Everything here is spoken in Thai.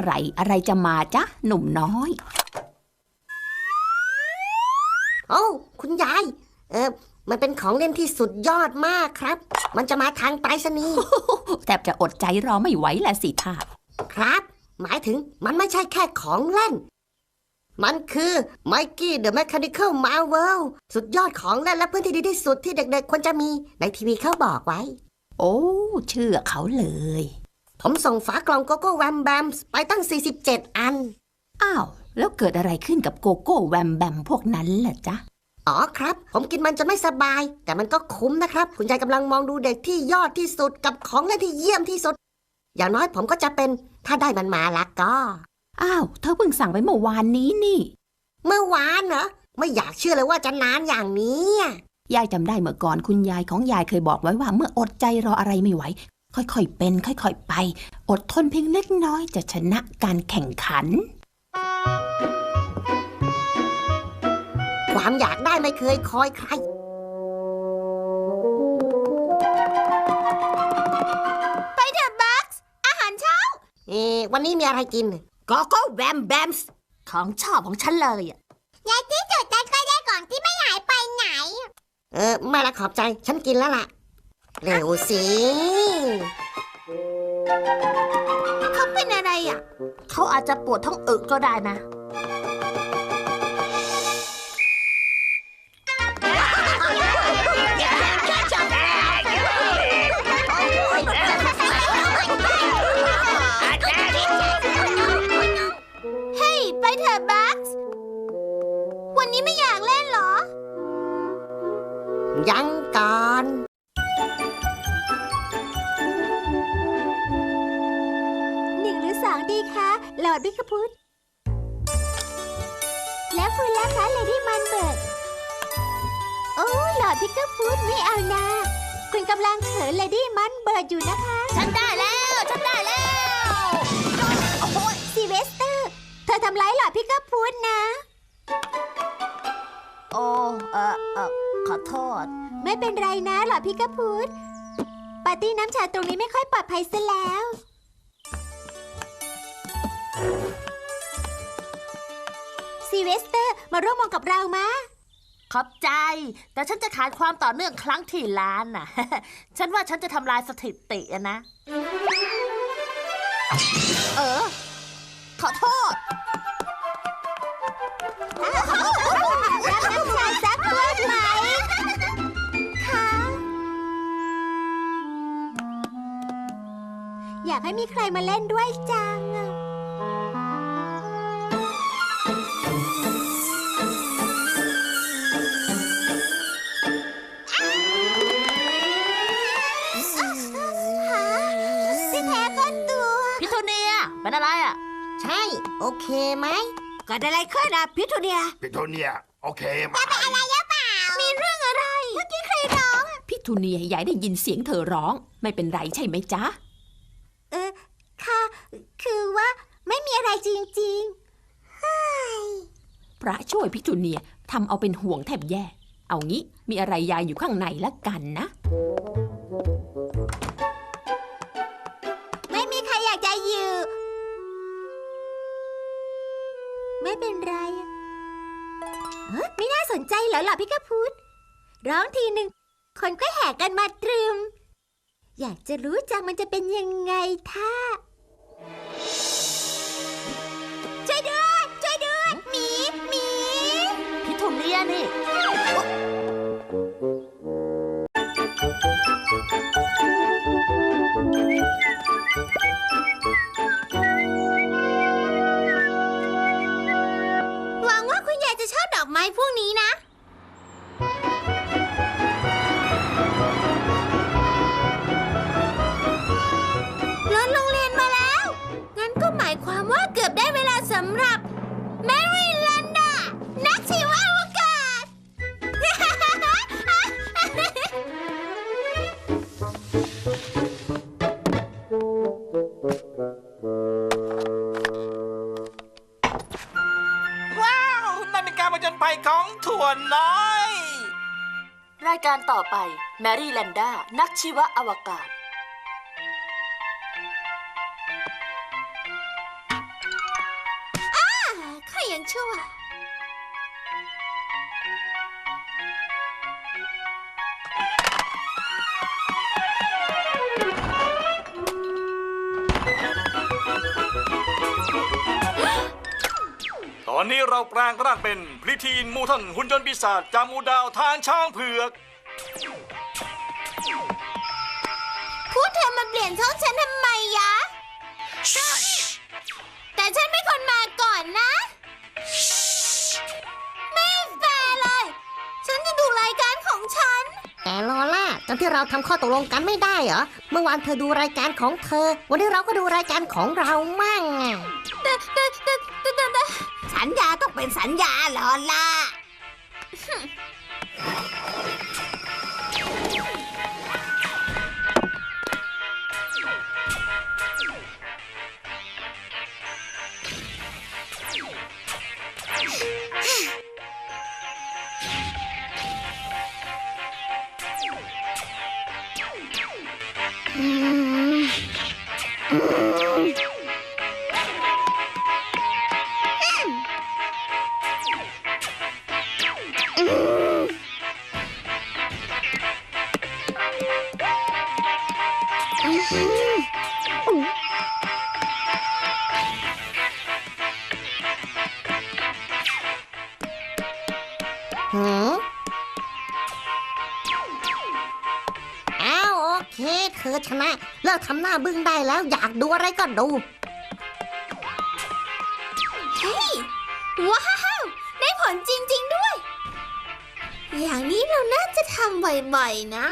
อไหร่ อะไรจะมาจ๊ะ หนุ่มน้อย โอ้คุณยาย เออ มันเป็นของเล่นที่สุดยอดมากครับ มันจะมาทางไปรษณีย์แทบจะอดใจรอไม่ไหวแหละสิท่าครับ หมายถึงมันไม่ใช่แค่ของเล่น มันคือไมกี้เดอะแมค h นิคอลมาเวลสุดยอดของเล่นและพื้นที่ดีที่สุดที่เด็กๆควรจะมีในทีวีเขาบอกไว้ โอ้ เชื่อเขาเลย ผมส่งฝากล่องโกโก้แวมแบมไปตั้ง 47 อัน อ้าว แล้วเกิดอะไรขึ้นกับโกโก้แวมแบมพวกนั้นล่ะจ๊ะ อ๋อครับ ผมกินมันจะไม่สบาย แต่มันก็คุ้มนะครับ คุณยายกำลังมองดูเด็กที่ยอดที่สุดกับของเล่นที่เยี่ยมที่สุด อย่างน้อยผมก็จะเป็นถ้าได้มันมาละก็ อ้าว เธอเพิ่งสั่งไปเมื่อวานนี้นี่ เมื่อวานเหรอไม่อยากเชื่อเลยว่าจะนานอย่างนี้อะยายจำได้เมื่อก่อนคุณยายของยายเคยบอกไว้ว่าเมื่ออดใจรออะไรไม่ไหว ค่อยๆเป็น ค่อยๆไป อดทนเพียงเล็กน้อยจะชนะการแข่งขัน ความอยากได้ไม่เคยคอยใคร ไปเถอะบัคส์อาหารเช้า เอ๊ะวันนี้มีอะไรกินก็ก็แวมแบมส์ของชอบของฉันเลยอะยายที่จุดนั้นก็ได้ก่อนที่ไม่หายไปไหน เออ ไม่ละขอบใจ ฉันกินแล้วล่ะ เร็วสิเขาเป็นอะไรอะ เขาอาจจะปวดท้องอึก็ได้นะ เฮ้ย ไปเถอะบัคส์วันนี้ไม่อยากเล่นเหรอ ยังก่อน ดบิ๊กพุทแล้วคุณล่ะคะเลดี้มันเบิร์ดโอ้หลอดบิ๊กพุทไม่เอานะ คุณกำลังเขินเลดี้มันเบิร์ดอยู่นะคะ ฉันได้แล้ว ฉันได้แล้วซีเวสเตอร์ เธอทำร้ายหลอดพิกพุทนะ โอ้เออเออขอโทษ ไม่เป็นไรนะหลอดพิกพุทปาร์ตี้น้ำชาตรงนี้ไม่ค่อยปลอดภัยซะแล้ว เวสเตอร์ มาร่วมวงกับเรามาขอบใจ แต่ฉันจะขาดความต่อเนื่องครั้งที่ล้านน่ะ ฉันว่าฉันจะทำลายสถิติอะนะ เออ ขอโทษรับน้ำชาสักขวดไหมคะอยากให้มีใครมาเล่นด้วยจัง เนียเป็นอะไรอะ ใช่ โอเคไหมเกิดอะไรขึ้นอะพิทูเนียพิโทเนียโอเคไหมมีเรื่องอะไร เมื่อกี้ใครร้อง พี่ทูเนียยายได้ยินเสียงเธอร้อง ไม่เป็นไรใช่ไหมจ๊ะ เออ ค่ะ คือว่าไม่มีอะไรจริงพระช่วยพี่ทูเนียทำเอาเป็นห่วงแทบแย่ เอางี้มีอะไรยายอยู่ข้างในละกันนะ ๆ ไม่น่าสนใจเหรอหล่ะพี่กะพุทธร้องทีหนึ่งคนก็แห่กันมาตรึม อยากจะรู้จังมันจะเป็นยังไงท่าช่วยด้วย ช่วยด้วยหมีหมีพิทูเนียนี่ห ม้พวกนี้นะ รถโรงเรียนมาแล้ว งั้นก็หมายความว่าเกือบได้เวลาสำหรับแมรี่แลนดา นักชีวอวกาศว้ ถั่วน้อย รายการต่อไป แมรี่แลนด้า นักชีวะอวกาศ อ้าข้ายังชั่ว อนนี้เราแปลงร่างเป็นพริทีนมูทันหุ่นยนต์ปีศาจจากหมูดาวทางช้างเผือกพูดเธอมาเปลี่ยนช่องฉันทำไมยะ แต่ฉันเป็นคนมาก่อนนะ ไม่แฟร์เลย ฉันจะดูรายการของฉัน แต่ลอล่าจนที่เราทำข้อตกลงกันไม่ได้เหรอ เมื่อวานเธอดูรายการของเธอ วันนี้เราก็ดูรายการของเรามั่งอะ แต่แต่แต่แต่แต่แต่สั ญญาต้องเป็นสัญญาเหรอล่ะ หืมอ้าวโอเค เธอชนะ เลิกทำหน้าบึ้งได้แล้วอยากดูอะไรก็ดู เฮ้ย ว้าวได้ผลจริง ๆด้วย อย่างนี้เราน่าจะทำบ่อยๆนะ